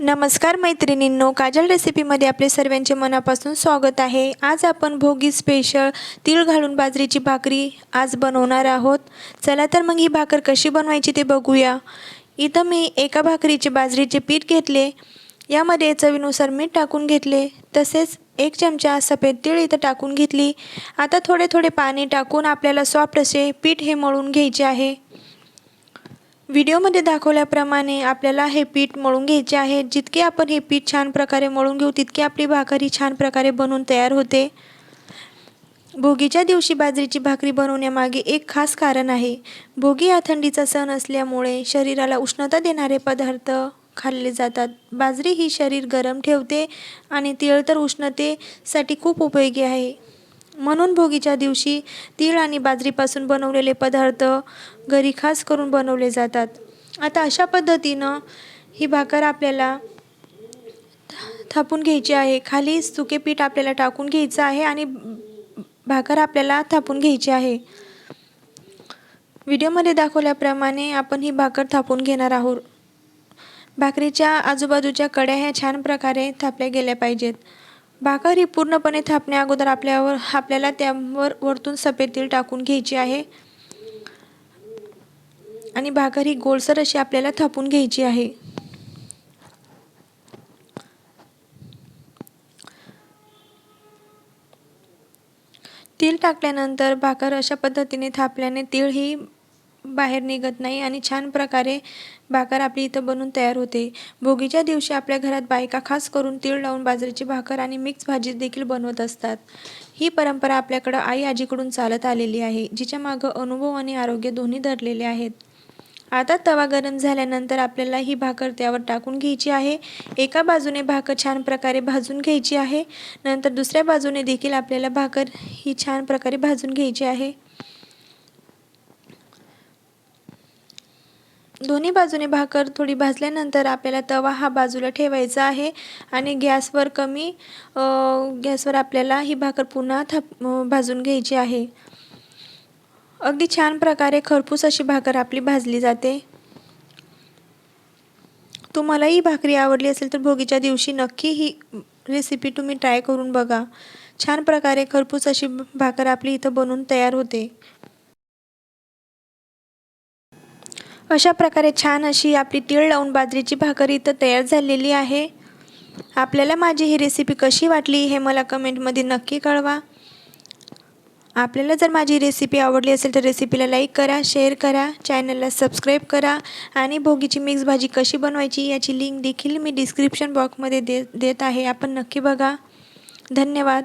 नमस्कार मैत्रिणींनो काजल रेसिपीमध्ये आपले सर्वांचे मनापासून स्वागत आहे. आज आपण भोगी स्पेशल तीळ घालून बाजरीची भाकरी आज बनवणार आहोत. चला तर मग ही भाकर कशी बनवायची ते बघूया. इथं मी एका भाकरीचे बाजरीचे पीठ घेतले. यामध्ये चवीनुसार मीठ टाकून घेतले. तसेच एक चमचा सफेद तीळ इथं टाकून घेतली. आता थोडे थोडे पाणी टाकून आपल्याला सॉफ्ट असे पीठ हे मळून घ्यायचे आहे. व्हिडिओमध्ये दाखवल्याप्रमाणे आपल्याला हे पीठ मळून घ्यायचे आहे. जितके आपण हे पीठ छान प्रकारे मळून घेऊ तितकी आपली भाकर ही छान प्रकारे बनवून तयार होते. भोगीच्या दिवशी बाजरीची भाकरी बनवण्यामागे एक खास कारण आहे. भोगी हा थंडीचा सण असल्यामुळे शरीराला उष्णता देणारे पदार्थ खाल्ले जातात. बाजरी ही शरीर गरम ठेवते आणि तिळ तर उष्णतेसाठी खूप उपयोगी आहे. म्हणून भोगीच्या दिवशी तीळ आणि बाजरीपासून बनवलेले पदार्थ घरी खास करून बनवले जातात. आता अशा पद्धतीनं ही भाकर आपल्याला थापून घ्यायची आहे. खाली सुके पीठ आपल्याला टाकून घ्यायचं आहे आणि भाकर आपल्याला थापून घ्यायची आहे. व्हिडिओमध्ये दाखवल्याप्रमाणे आपण ही भाकर थापून घेणार आहोत. भाकरीच्या आजूबाजूच्या कड्या ह्या छान प्रकारे थापल्या गेल्या पाहिजेत. भाकर ही पूर्णपणे थापण्या अगोदर आपल्यावर आपल्याला त्यावर वरतून सफेद तीळ टाकून घ्यायची आहे. आणि भाकर ही गोलसर अशी आपल्याला थापून घ्यायची आहे. तीळ टाकल्यानंतर भाकर अशा पद्धतीने थापल्याने तीळ ही बाहेर निघत नाही आणि छान प्रकारे भाकर आपली इथं बनून तयार होते. भोगीच्या दिवशी आपल्या घरात बायका खास करून तीळ लावून बाजरीची भाकर आणि मिक्स भाजी देखील बनवत असतात. ही परंपरा आपल्याकडं आई आजीकडून चालत आलेली आहे जिच्या मागं अनुभव आणि आरोग्य दोन्ही धरलेले आहेत. आता तवा गरम झाल्यानंतर आपल्याला ही भाकर त्यावर टाकून घ्यायची आहे. एका बाजूने भाकर छान प्रकारे भाजून घ्यायची आहे. नंतर दुसऱ्या बाजूने देखील आपल्याला भाकर ही छान प्रकारे भाजून घ्यायची आहे. दोन्ही बाजूने भाकर थोडी भाजल्यानंतर आपल्याला तवा हा बाजूला ठेवायचा आहे आणि गॅसवर कमी गॅसवर आपल्याला ही भाकर पुन्हा थाप भाजून घ्यायची आहे. अगदी छान प्रकारे खरपूस अशी भाकर आपली भाजली जाते. तुम्हाला ही भाकरी आवडली असेल तर भोगीच्या दिवशी नक्की ही रेसिपी तुम्ही ट्राय करून बघा. छान प्रकारे खरपूस अशी भाकर आपली इथं बनवून तयार होते. अशा प्रकारे छान अशी आपली तीळ लावून बाजरीची भाकर इथं तयार झालेली आहे. आपल्याला माझी ही रेसिपी कशी वाटली हे मला कमेंटमध्ये नक्की कळवा. आपल्याला जर माझी रेसिपी आवडली असेल तर रेसिपीला लाईक करा शेअर करा चॅनलला सबस्क्राईब करा आणि भोगीची मिक्स भाजी कशी बनवायची याची लिंक देखील मी डिस्क्रिप्शन बॉक्समध्ये दे देत आहे. आपण नक्की बघा. धन्यवाद.